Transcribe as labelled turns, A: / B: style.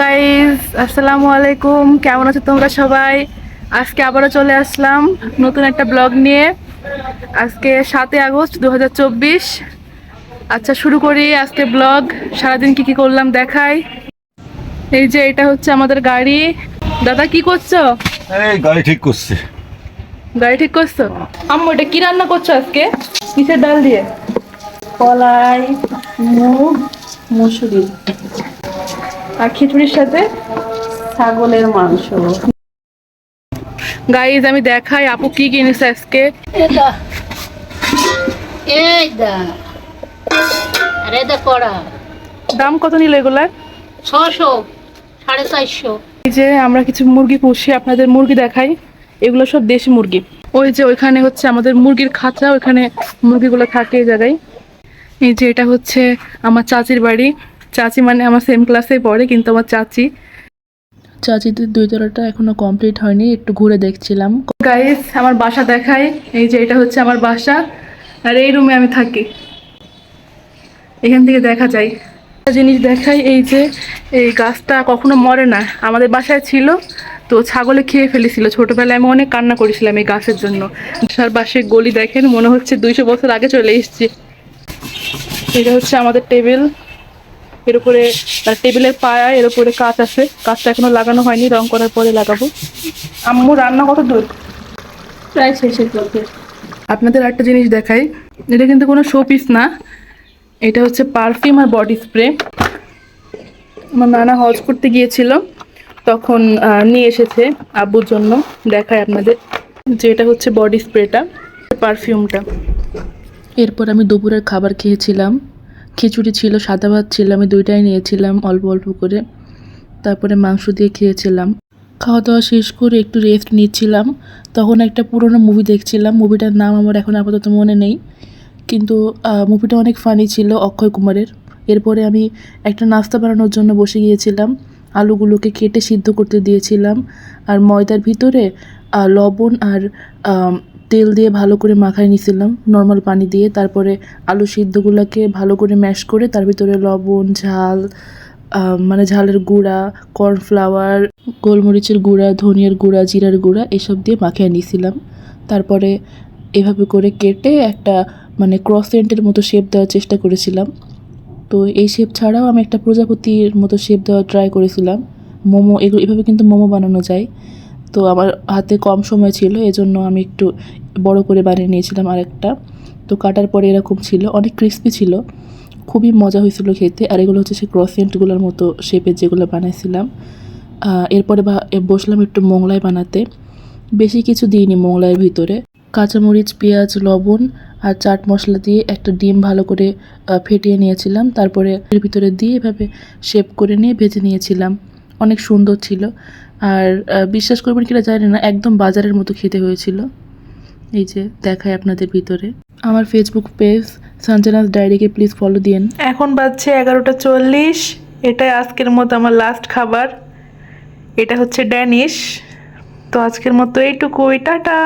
A: Guys আসসালামু আলাইকুম। কেমন আছো তোমরা সবাই? আজকে আবারও চলে আসলাম নতুন একটা ব্লগ নিয়ে। আজকে সাতই আগস্ট দুহাজার চব্বিশ। আচ্ছা শুরু করি আজকে ব্লগ। সারাদিন কি কি করলাম দেখাই। এই যে এটা হচ্ছে আমাদের গাড়ি। দাদা কি করছ?
B: গাড়ি ঠিক করছে।
A: গাড়ি ঠিক করছ? আম্মু এটা কি রান্না করছ আজকে? কিসের ডাল দিয়ে? কলাই মুগ মুসুরি। আর খিচুড়ির সাথে ছাগলের মাংস। গাইজ আমি দেখাই আপু কি কিনেছে আজকে? দাম কত নিল এগুলার
C: ছশো সাড়ে চারশো।
A: এই যে আমরা কিছু মুরগি পুষি আপনাদের মুরগি দেখাই। এগুলো সব দেশি মুরগি। ওই যে ওইখানে হচ্ছে আমাদের মুরগির খাঁচা ওইখানে মুরগিগুলো থাকে এই জায়গায়। এই যে এটা হচ্ছে আমার চাচির বাড়ি। চাচি মানে আমার সেম ক্লাসে পড়ে কিন্তু আমার চাচি চাচিদের দুই তলাটা এখনও কমপ্লিট হয়নি একটু ঘুরে দেখছিলাম। গাইস আমার বাসা দেখাই এই যে এটা হচ্ছে আমার বাসা আর এই রুমে আমি থাকি। এখান থেকে দেখা যায়। জিনিস দেখাই এই যে এই গাছটা কখনো মরে না আমাদের বাসায় ছিল তো ছাগলে খেয়ে ফেলেছিল। ছোটবেলায় আমি অনেক কান্না করেছিলাম এই গাছের জন্য। বাসার পাশে গলি দেখেন মনে হচ্ছে দুইশো বছর আগে চলে এসেছি। এটা হচ্ছে আমাদের টেবিল এর উপরে টেবিলের পায়া এর উপরে কাঁচ আছে। কাঁচটা এখনও লাগানো হয়নি, রং করার পরে লাগাবো। আম্মু, রান্না কত দূর?
C: প্রায় শেষের পথে
A: আপনাদের একটা জিনিস দেখাই। এটা কিন্তু কোনো শো পিস না। এটা হচ্ছে পারফিউম আর বডি স্প্রে আমার নানা হজ করতে গিয়েছিল। তখন নিয়ে এসেছে আব্বুর জন্য। দেখায় আপনাদের যে এটা হচ্ছে বডি স্প্রেটা পারফিউমটা এরপর আমি দুপুরের খাবার খেয়েছিলাম। খিচুড়ি ছিল, সাদা ভাত ছিল, আমি দুইটাই নিয়েছিলাম অল্প অল্প করে। তারপরে মাংস দিয়ে খেয়েছিলাম। খাওয়া দাওয়া শেষ করে একটু রেস্ট নিচ্ছিলাম। তখন একটা পুরোনো মুভি দেখছিলাম। মুভিটার নাম আমার এখন আপাতত মনে নেই। কিন্তু মুভিটা অনেক ফানি ছিল অক্ষয় কুমারের। এরপরে আমি একটা নাস্তা বানানোর জন্য বসে গিয়েছিলাম। আলুগুলোকে কেটে সিদ্ধ করতে দিয়েছিলাম। আর ময়দার ভিতরে লবণ আর তেল দিয়ে ভালো করে মাখায় নিয়েছিলাম নর্মাল পানি দিয়ে। তারপরে আলু সিদ্ধগুলোকে ভালো করে ম্যাশ করে তার ভিতরে লবণ, ঝাল মানে ঝালের গুঁড়া কর্নফ্লাওয়ার গোলমরিচের গুঁড়া, ধনিয়ার গুঁড়া, জিরার গুঁড়া এসব দিয়ে মাখিয়ে নিয়েছিলাম তারপরে এভাবে করে কেটে একটা মানে ক্রস সেন্টের মতো শেপ দেওয়ার চেষ্টা করেছিলাম। তো এই শেপ ছাড়াও আমি একটা প্রজাপতির মতো শেপ দেওয়ার ট্রাই করেছিলাম। মোমো, এগুলো, এভাবে কিন্তু মোমো বানানো যায়। তো আমার হাতে কম সময় ছিল, এজন্য আমি একটু বড় করে বানিয়ে নিয়েছিলাম আরেকটা। তো কাটার পরে এরকম ছিল, অনেক ক্রিস্পি ছিল, খুবই মজা হয়েছিল খেতে। আর এগুলো হচ্ছে সেই ক্রসেন্টগুলোর মতো শেপের যেগুলো বানাইছিলাম। এরপরে বসলাম একটু মোগলাই বানাতে। বেশি কিছু দিইনি মোগলাইয়ের ভিতরে। কাঁচামরিচ, পেঁয়াজ, লবণ আর চাট মশলা দিয়ে একটা ডিম ভালো করে ফেটিয়ে নিয়েছিলাম। তারপরে এর ভিতরে দিয়ে এভাবে শেপ করে নিয়ে ভেজে নিয়েছিলাম। অনেক সুন্দর ছিল। আর বিশ্বাস করবেন কিনা জানি না, একদম বাজারের মতো খেতে হয়েছিল। এই যে দেখায় আপনাদের ভিতরে। আমার ফেসবুক পেজ সঞ্জনাস ডায়েরিকে প্লিজ ফলো দিন এখন বাজছে এগারোটা চল্লিশ। এটাই আজকের মতো আমার লাস্ট খাবার। এটা হচ্ছে ড্যানিশ তো আজকের মতো এইটুকুই। টাটা!